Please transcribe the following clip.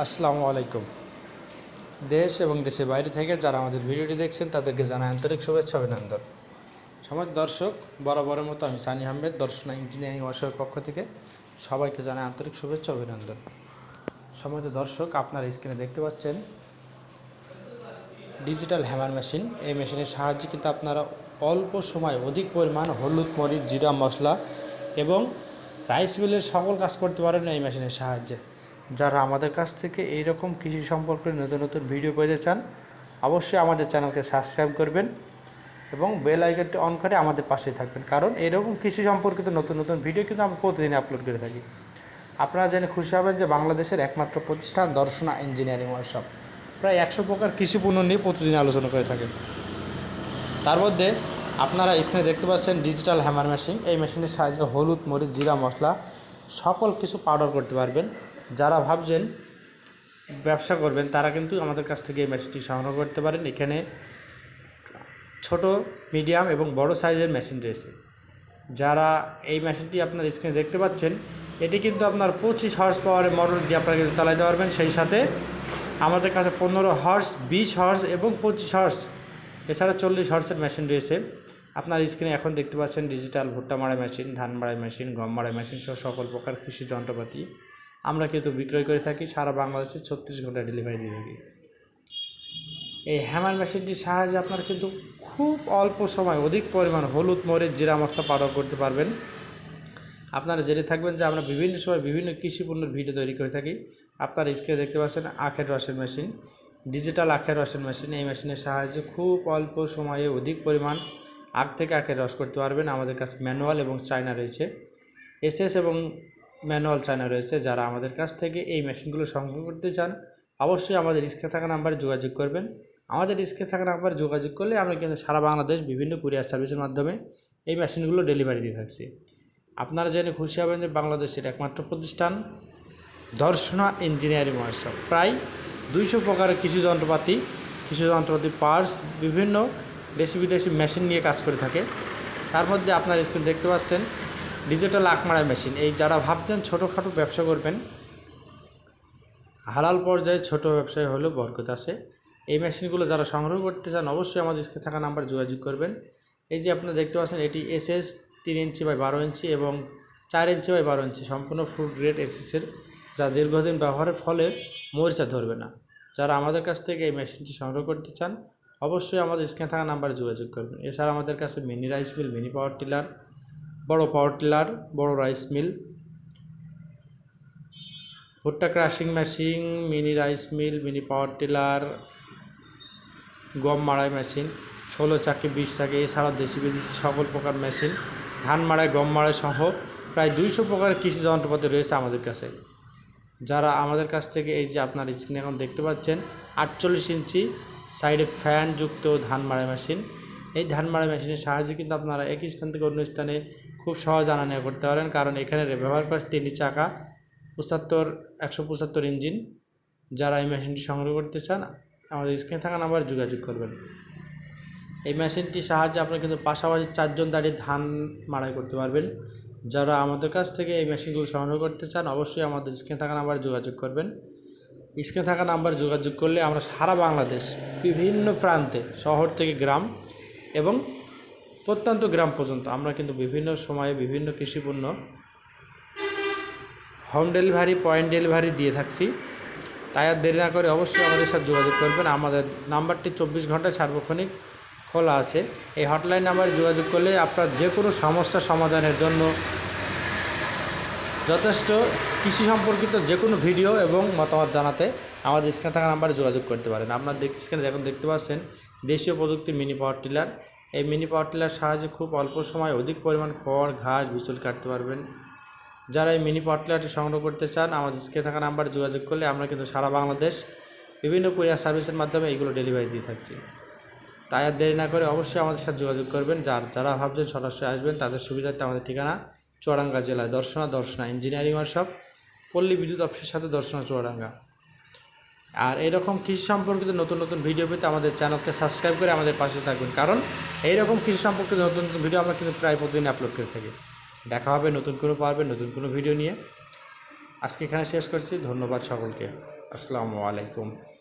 আসসালামু আলাইকুম। দেশ এবং দেশের বাইরে থেকে যারা আমাদের ভিডিওটি দেখছেন, তাদেরকে জানাই আন্তরিক শুভেচ্ছা অভিনন্দন। সমাজ দর্শক, বরাবরের মতো আমি সানি আহমেদ, দর্শনা ইঞ্জিনিয়ারিং ওয়ার্কশপের পক্ষ থেকে সবাইকে জানাই আন্তরিক শুভেচ্ছা অভিনন্দন। সমাজ দর্শক, আপনার স্ক্রিনে দেখতে পাচ্ছেন, ডিজিটাল হ্যামার মেশিন। এই মেশিনের সাহায্যে কিন্তু আপনারা অল্প সময় অধিক পরিমাণ হলুদ, মরিচ, জিরা, মশলা এবং রাইস মিলের সকল কাজ করতে পারেন এই মেশিনের সাহায্যে। যারা আমাদের কাছ থেকে এই রকম কৃষি সম্পর্কে নতুন নতুন ভিডিও পেতে চান, অবশ্যই আমাদের চ্যানেলকে সাবস্ক্রাইব করবেন এবং বেল আইকনটি অন করে আমাদের পাশে থাকবেন। কারণ এরকম কৃষি সম্পর্কিত নতুন নতুন ভিডিও কিন্তু আমরা প্রতিদিন আপলোড করে থাকি। আপনারা জেনে খুশি হবেন যে বাংলাদেশের একমাত্র প্রতিষ্ঠান দর্শনা ইঞ্জিনিয়ারিং ওয়ার্কশপ। প্রায় একশো প্রকার কৃষি পণ্য নিয়ে প্রতিদিন আলোচনা করে থাকেন। তার মধ্যে আপনারা স্ক্রিনে দেখতে পাচ্ছেন ডিজিটাল হ্যামার মেশিন এই মেশিনের সাহায্যে হলুদ, মরিচ, জিরা, মশলা সকল কিছু পাউডার করতে পারবেন। যারা ভাবছেন ব্যবসা করবেন, তারা কিন্তু আমাদের কাছ থেকে এই মেশিনটি সংগ্রহ করতে পারেন। এখানে ছোট মিডিয়াম এবং বড় সাইজের মেশিন রয়েছে। যারা এই মেশিনটি আপনার স্ক্রিনে দেখতে পাচ্ছেন, এটি কিন্তু আপনার পঁচিশ হর্স পাওয়ারের মোটর দিয়ে আপনারা কিন্তু চালাতে পারবেন। সেই সাথে আমাদের কাছে পনেরো হর্স বিশ হর্স এবং পঁচিশ হর্স এছাড়া চল্লিশ হর্সের মেশিন রয়েছে। আপনার স্ক্রিনে এখন দেখতে পাচ্ছেন ডিজিটাল ভুট্টা মারা মেশিন ধান মাড়াই মেশিন গম মাড়াই মেশিন সহ সকল প্রকার কৃষি যন্ত্রপাতি। আমরা কিন্তু বিক্রয় করে থাকি, সারা বাংলাদেশে ছত্রিশ ঘণ্টা ডেলিভারি দিয়ে থাকি। এই হ্যামার মেশিনটির সাহায্যে আপনারা কিন্তু খুব অল্প সময়, অধিক পরিমাণ হলুদ, মরিচ, জিরা মশলা পাউডার করতে পারবেন। আপনারা জেনে থাকবেন যে আমরা বিভিন্ন সময় বিভিন্ন কৃষি পণ্যের ভিডিও তৈরি করে থাকি। আপনারা স্ক্রিনে দেখতে পাচ্ছেন আখের রসের মেশিন ডিজিটাল আখের রসের মেশিন এই মেশিনের সাহায্যে খুব অল্প সময়ে অধিক পরিমাণ আখ থেকে আখের রস করতে পারবেন। আমাদের কাছে ম্যানুয়াল এবং চায়না রয়েছে। এসএস এবং ম্যানুয়াল চায়না রয়েছে, যারা আমাদের কাছ থেকে এই মেশিনগুলো সংগ্রহ করতে চান, অবশ্যই আমাদের স্ক্রিনে থাকা নাম্বারে যোগাযোগ করবেন। আমাদের স্ক্রিনে থাকা নাম্বারে যোগাযোগ করলে আমরা কিন্তু সারা বাংলাদেশ বিভিন্ন কুরিয়ার সার্ভিসের মাধ্যমে এই মেশিনগুলো ডেলিভারি দিয়ে থাকছি। আপনারা জেনে খুশি হবেন যে বাংলাদেশের একমাত্র প্রতিষ্ঠান দর্শনা ইঞ্জিনিয়ারিং ওয়ার্কশপ। প্রায় দুইশো প্রকারের কৃষি যন্ত্রপাতি কৃষি যন্ত্রপাতি, পার্টস, বিভিন্ন দেশি বিদেশি মেশিন নিয়ে কাজ করে থাকে। তার মধ্যে আপনার স্ক্রিন দেখতে পাচ্ছেন ডিজিটাল আখমারা মেশিন এই যারা ভাবছেন ছোটোখাটো ব্যবসা করবেন, হালাল পর্যায়ে ছোট ব্যবসায় হলেও বরকত আছে। এই মেশিনগুলো যারা সংগ্রহ করতে চান, অবশ্যই আমাদের স্ক্রিনে থাকা নাম্বার যোগাযোগ করবেন। এই যে আপনারা দেখতে পাচ্ছেন, এটি এসএস তিন ইঞ্চি বাই বারো ইঞ্চি এবং চার ইঞ্চি বাই বারো ইঞ্চি। সম্পূর্ণ ফুড গ্রেড এসএসের যা দীর্ঘদিন ব্যবহারের ফলে মরিচা ধরবে না। যারা আমাদের কাছ থেকে এই মেশিনটি সংগ্রহ করতে চান, অবশ্যই আমাদের স্ক্রিনে থাকা নাম্বারে যোগাযোগ করবেন। এছাড়া আমাদের কাছে mini rice mill mini power tiller বড় পাওয়ার টিলার, বড় রাইস মিল। ভুট্টা crushing machine, mini rice mill, mini power tiller, গম মাড়াই মেশিন, ষোলো চাকি, বিশ চাকি, এছাড়াও দেশি বিদেশি সকল প্রকার মেশিন, ধান মাড়াই, গম মাড়াই সহ প্রায় দুইশো প্রকার কৃষি যন্ত্রপাতি রয়েছে আমাদের কাছে। যারা আমাদের কাছ থেকে এই যে আপনার স্ক্রিনে এখন দেখতে পাচ্ছেন, আটচল্লিশ ইঞ্চি সাইডে ফ্যানযুক্ত ধান মাড়াই মেশিন এই ধান মাড়াই মেশিনের সাহায্যে কিন্তু আপনারা এক স্থান থেকে অন্য স্থানে খুব সহজ আনা নেওয়া করতে পারেন। কারণ এখানে ব্যবহার করা তিনটি চাকা, পঁচাত্তর, একশো পঁচাত্তর ইঞ্জিন। যারা এই মেশিনটি সংগ্রহ করতে চান, আমাদের স্ক্রিনে থাকা নাম্বারে যোগাযোগ করবেন। এই মেশিনটির সাহায্যে আপনি কিন্তু পাশাপাশি চারজন দাঁড়িয়ে ধান মাড়াই করতে পারবেন। যারা আমাদের কাছ থেকে এই মেশিনগুলো সংগ্রহ করতে চান, অবশ্যই আমাদের স্ক্রিনে থাকা নাম্বারে যোগাযোগ করবেন। স্ক্রিনে থাকা নাম্বার যোগাযোগ করলে আমরা সারা বাংলাদেশ, বিভিন্ন প্রান্তে, শহর থেকে গ্রাম এবং প্রত্যন্ত গ্রাম পর্যন্ত। আমরা কিন্তু বিভিন্ন সময়ে বিভিন্ন কৃষিপণ্য হোম ডেলিভারি, পয়েন্ট ডেলিভারি দিয়ে থাকছি। তাই আর দেরি না করে অবশ্যই আমাদের সাথে যোগাযোগ করবেন। আমাদের নাম্বারটি চব্বিশ ঘণ্টা সার্বক্ষণিক খোলা আছে। এই হটলাইন নাম্বারে যোগাযোগ করলে আপনার যে কোনো সমস্যা সমাধানের জন্য যথেষ্ট কৃষি সম্পর্কিত যে কোনো ভিডিও এবং মতামত জানাতে আমাদের স্ক্রিনে থাকা নাম্বারে যোগাযোগ করতে পারেন। আপনার স্ক্রিনে এখন দেখতে পাচ্ছেন দেশীয় প্রযুক্তির মিনি পাওয়ার টিলার এই মিনি পাওয়ার টিলার সাহায্যে খুব অল্প সময় অধিক পরিমাণ খড়, ঘাস, বিচুল কাটতে পারবেন। যারা এই মিনি পাওয়ার টিলারটি সংগ্রহ করতে চান, আমাদের স্ক্রিনে থাকা নাম্বারে যোগাযোগ করলে আমরা কিন্তু সারা বাংলাদেশ বিভিন্ন কুরিয়ার সার্ভিসের মাধ্যমে এইগুলো ডেলিভারি দিয়ে থাকছি। তাই আর দেরি না করে অবশ্যই আমাদের সাথে যোগাযোগ করবেন। যার, যারা ভাবছেন সরাসরি আসবেন, তাদের সুবিধার্থে আমাদের ঠিকানা চুয়াডাঙ্গা জেলায়। দর্শনা দর্শনা ইঞ্জিনিয়ারিং ওয়ার্কশপ পল্লী বিদ্যুৎ অফিসের সাথে দর্শনা চুয়াডাঙ্গা। আর এরকম কৃষি সম্পর্কিত নতুন নতুন ভিডিও পেতে আমাদের চ্যানেলকে সাবস্ক্রাইব করে আমাদের পাশে থাকবেন কারণ এইরকম কৃষি সম্পর্কিত নতুন নতুন ভিডিও আমরা কিন্তু প্রায় প্রতিদিন আপলোড করে থাকি। দেখা হবে নতুন কোনো পারবে, নতুন কোনো ভিডিও নিয়ে। আজকে এখানে শেষ করছি। ধন্যবাদ সকলকে। আসসালামু আলাইকুম।